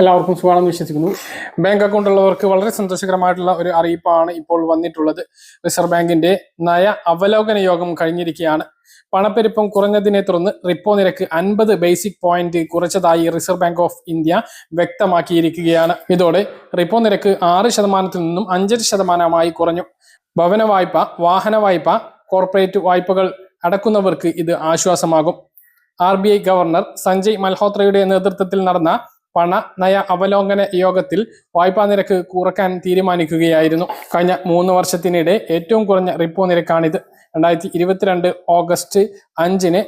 എല്ലാവർക്കും സുഖമാണെന്ന് വിശ്വസിക്കുന്നു. ബാങ്ക് അക്കൗണ്ട് ഉള്ളവർക്ക് വളരെ സന്തോഷകരമായിട്ടുള്ള ഒരു അറിയിപ്പാണ് ഇപ്പോൾ വന്നിട്ടുള്ളത്. റിസർവ് ബാങ്കിന്റെ നയ അവലോകന യോഗം കഴിഞ്ഞിരിക്കുകയാണ്. പണപ്പെരുപ്പം കുറഞ്ഞതിനെ തുടർന്ന് റിപ്പോ നിരക്ക് അൻപത് ബേസിക് പോയിന്റ് കുറച്ചതായി റിസർവ് ബാങ്ക് ഓഫ് ഇന്ത്യ വ്യക്തമാക്കിയിരിക്കുകയാണ്. ഇതോടെ റിപ്പോ നിരക്ക് ആറ് ശതമാനത്തിൽ നിന്നും അഞ്ചര ശതമാനമായി കുറഞ്ഞു. ഭവന വായ്പ വാഹന വായ്പ കോർപ്പറേറ്റ് വായ്പകൾ അടക്കുന്നവർക്ക് ഇത് ആശ്വാസമാകും. R B I governor Sanjay മൽഹോത്രയുടെ നേതൃത്വത്തിൽ നടന്ന പണ നയ അവലോകന യോഗത്തിൽ വായ്പാ നിരക്ക് കുറയ്ക്കാൻ തീരുമാനിക്കുകയായിരുന്നു. കഴിഞ്ഞ മൂന്ന് വർഷത്തിനിടെ ഏറ്റവും കുറഞ്ഞ റിപ്പോ നിരക്കാണിത്. രണ്ടായിരത്തി ഇരുപത്തിരണ്ട് ഓഗസ്റ്റ് അഞ്ചിന്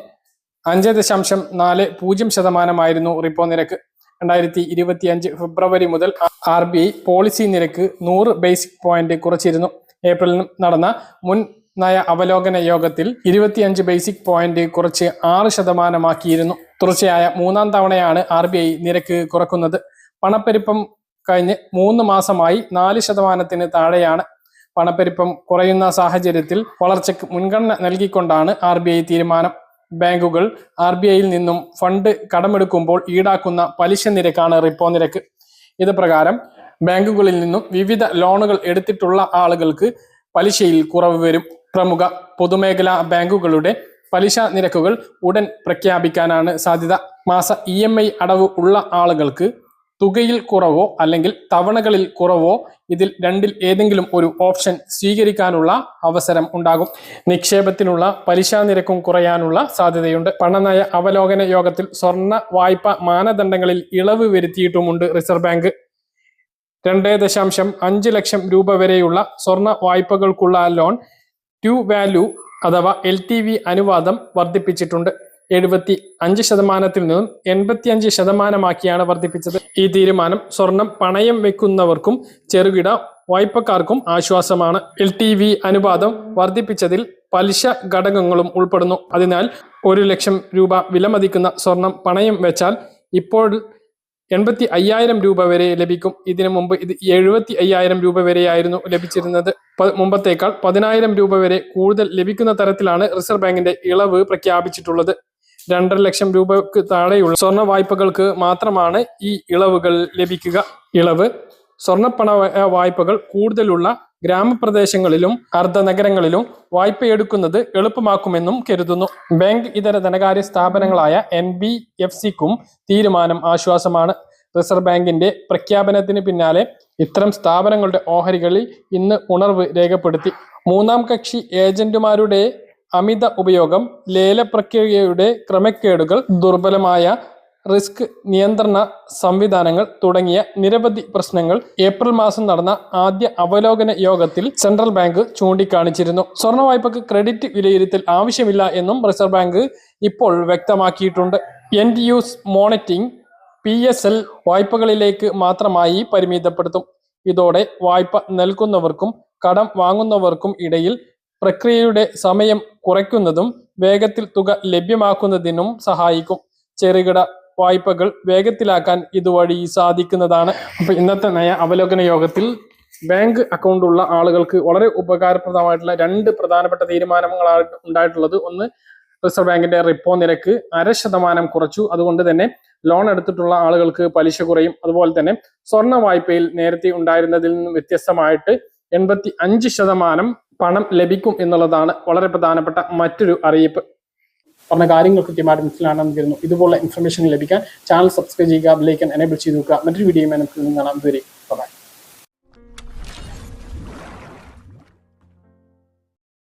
അഞ്ച് ദശാംശം നാല് പൂജ്യം ശതമാനമായിരുന്നു റിപ്പോ നിരക്ക്. രണ്ടായിരത്തി ഇരുപത്തി അഞ്ച് ഫെബ്രുവരി മുതൽ ആർ ബി ഐ പോളിസി നിരക്ക് നൂറ് ബേസിക് പോയിന്റ് കുറച്ചിരുന്നു. ഏപ്രിലിൽ നടന്ന മുൻ നയ അവലോകന യോഗത്തിൽ ഇരുപത്തിയഞ്ച് ബേസിക് പോയിന്റ് കുറച്ച് ആറ് ശതമാനമാക്കിയിരുന്നു. തുടർച്ചയായ മൂന്നാം തവണയാണ് ആർ ബി ഐ നിരക്ക് കുറക്കുന്നത്. പണപ്പെരുപ്പം കഴിഞ്ഞ് മൂന്ന് മാസമായി നാല് ശതമാനത്തിന് താഴെയാണ് പണപ്പെരുപ്പം കുറയുന്ന സാഹചര്യത്തിൽ വളർച്ചയ്ക്ക് മുൻഗണന നൽകിക്കൊണ്ടാണ് ആർ ബി ഐ തീരുമാനം. ബാങ്കുകൾ ആർ ബി ഐയിൽ നിന്നും ഫണ്ട് കടമെടുക്കുമ്പോൾ ഈടാക്കുന്ന പലിശ നിരക്കാണ് റിപ്പോ നിരക്ക്. ഇത് പ്രകാരം ബാങ്കുകളിൽ നിന്നും വിവിധ ലോണുകൾ എടുത്തിട്ടുള്ള ആളുകൾക്ക് പലിശയിൽ കുറവ് വരും. പ്രമുഖ പൊതുമേഖലാ ബാങ്കുകളുടെ പലിശ നിരക്കുകൾ ഉടൻ പ്രഖ്യാപിക്കാനാണ് സാധ്യത. മാസ ഇ എം ഐ അടവ് ഉള്ള ആളുകൾക്ക് തുകയിൽ കുറവോ അല്ലെങ്കിൽ തവണകളിൽ കുറവോ ഇതിൽ രണ്ടിൽ ഏതെങ്കിലും ഒരു ഓപ്ഷൻ സ്വീകരിക്കാനുള്ള അവസരം ഉണ്ടാകും. നിക്ഷേപത്തിനുള്ള പലിശ നിരക്കും കുറയാനുള്ള സാധ്യതയുണ്ട്. പണനയ അവലോകന യോഗത്തിൽ സ്വർണ വായ്പ മാനദണ്ഡങ്ങളിൽ ഇളവ് വരുത്തിയിട്ടുമുണ്ട് റിസർവ് ബാങ്ക്. രണ്ട് ദശാംശം അഞ്ച് ലക്ഷം രൂപ വരെയുള്ള സ്വർണ വായ്പകൾക്കുള്ള ലോൺ ടു വാല്യൂ അഥവാ എൽ ടി വി അനുവാദം വർദ്ധിപ്പിച്ചിട്ടുണ്ട്. എഴുപത്തി അഞ്ച് ശതമാനത്തിൽ നിന്നും എൺപത്തി അഞ്ച് ശതമാനമാക്കിയാണ് വർദ്ധിപ്പിച്ചത്. ഈ തീരുമാനം സ്വർണം പണയം വെക്കുന്നവർക്കും ചെറുകിട വായ്പക്കാർക്കും ആശ്വാസമാണ്. എൽ ടി വി അനുപാതം വർദ്ധിപ്പിച്ചതിൽ പലിശ ഘടകങ്ങളും ഉൾപ്പെടുന്നു. അതിനാൽ ഒരു ലക്ഷം രൂപ വിലമതിക്കുന്ന സ്വർണം പണയം വെച്ചാൽ ഇപ്പോൾ എൺപത്തി അയ്യായിരം രൂപ വരെ ലഭിക്കും. ഇതിനു മുമ്പ് ഇത് എഴുപത്തി അയ്യായിരം രൂപ വരെയായിരുന്നു ലഭിച്ചിരുന്നത്. മുമ്പത്തേക്കാൾ പതിനായിരം രൂപ വരെ കൂടുതൽ ലഭിക്കുന്ന തരത്തിലാണ് റിസർവ് ബാങ്കിന്റെ ഇളവ് പ്രഖ്യാപിച്ചിട്ടുള്ളത്. രണ്ടര ലക്ഷം രൂപക്ക് താഴെയുള്ള സ്വർണ വായ്പകൾക്ക് മാത്രമാണ് ഈ ഇളവുകൾ ലഭിക്കുക. ഇളവ് സ്വർണപ്പണ വായ്പകൾ കൂടുതലുള്ള ഗ്രാമപ്രദേശങ്ങളിലും അർദ്ധനഗരങ്ങളിലും വായ്പയെടുക്കുന്നത് എളുപ്പമാക്കുമെന്നും കരുതുന്നു. ബാങ്ക് ഇതര ധനകാര്യ സ്ഥാപനങ്ങളായ എൻ ബി എഫ് സിക്കും തീരുമാനം ആശ്വാസമാണ്. റിസർവ് ബാങ്കിന്റെ പ്രഖ്യാപനത്തിന് പിന്നാലെ ഇത്തരം സ്ഥാപനങ്ങളുടെ ഓഹരികളിൽ ഇന്ന് ഉണർവ് രേഖപ്പെടുത്തി. മൂന്നാം കക്ഷി ഏജന്റുമാരുടെ അമിത ഉപയോഗം ലേല പ്രക്രിയയുടെ ക്രമക്കേടുകൾ ദുർബലമായ റിസ്ക് നിയന്ത്രണ സംവിധാനങ്ങൾ തുടങ്ങിയ നിരവധി പ്രശ്നങ്ങൾ ഏപ്രിൽ മാസം നടന്ന ആദ്യ അവലോകന യോഗത്തിൽ സെൻട്രൽ ബാങ്ക് ചൂണ്ടിക്കാണിച്ചിരുന്നു. സ്വർണ വായ്പക്ക് ക്രെഡിറ്റ് വിലയിരുത്തൽ ആവശ്യമില്ല എന്നും റിസർവ് ബാങ്ക് ഇപ്പോൾ വ്യക്തമാക്കിയിട്ടുണ്ട്. End use monitoring P S L വായ്പകളിലേക്ക് മാത്രമായി പരിമിതപ്പെടുത്തും. ഇതോടെ വായ്പ നൽകുന്നവർക്കും കടം വാങ്ങുന്നവർക്കും ഇടയിൽ പ്രക്രിയയുടെ സമയം കുറയ്ക്കുന്നതും വേഗത്തിൽ തുക ലഭ്യമാക്കുന്നതിനും സഹായിക്കും. ചെറുകിട വായ്പകൾ വേഗത്തിലാക്കാൻ ഇതുവഴി സാധിക്കുന്നതാണ്. അപ്പൊ ഇന്നത്തെ നയ അവലോകന യോഗത്തിൽ ബാങ്ക് അക്കൗണ്ട് ഉള്ള ആളുകൾക്ക് വളരെ ഉപകാരപ്രദമായിട്ടുള്ള രണ്ട് പ്രധാനപ്പെട്ട തീരുമാനങ്ങളാണ് ഉണ്ടായിട്ടുള്ളത്. ഒന്ന് റിസർവ് ബാങ്കിന്റെ റിപ്പോ നിരക്ക് അര ശതമാനം കുറച്ചു. അതുകൊണ്ട് തന്നെ ലോൺ എടുത്തിട്ടുള്ള ആളുകൾക്ക് പലിശ കുറയും. അതുപോലെ തന്നെ സ്വർണ വായ്പയിൽ നേരത്തെ ഉണ്ടായിരുന്നതിൽ നിന്നും വ്യത്യസ്തമായിട്ട് എൺപത്തി അഞ്ച് ശതമാനം പണം ലഭിക്കും എന്നുള്ളതാണ് വളരെ പ്രധാനപ്പെട്ട മറ്റൊരു അറിയിപ്പ്. പറഞ്ഞ കാര്യങ്ങൾ കൃത്യമായിട്ട് മനസ്സിലാണെന്ന് കരുതുന്നു ഇതുപോലുള്ള ഇൻഫർമേഷൻ ലഭിക്കാൻ ചാനൽ സബ്സ്ക്രൈബ് ചെയ്യുക ബെല്ലൈക്കൻ എനേബിൾ ചെയ്ത് നോക്കുക മറ്റൊരു വീഡിയോ നമുക്ക് കാണാം. ഇതുവരെ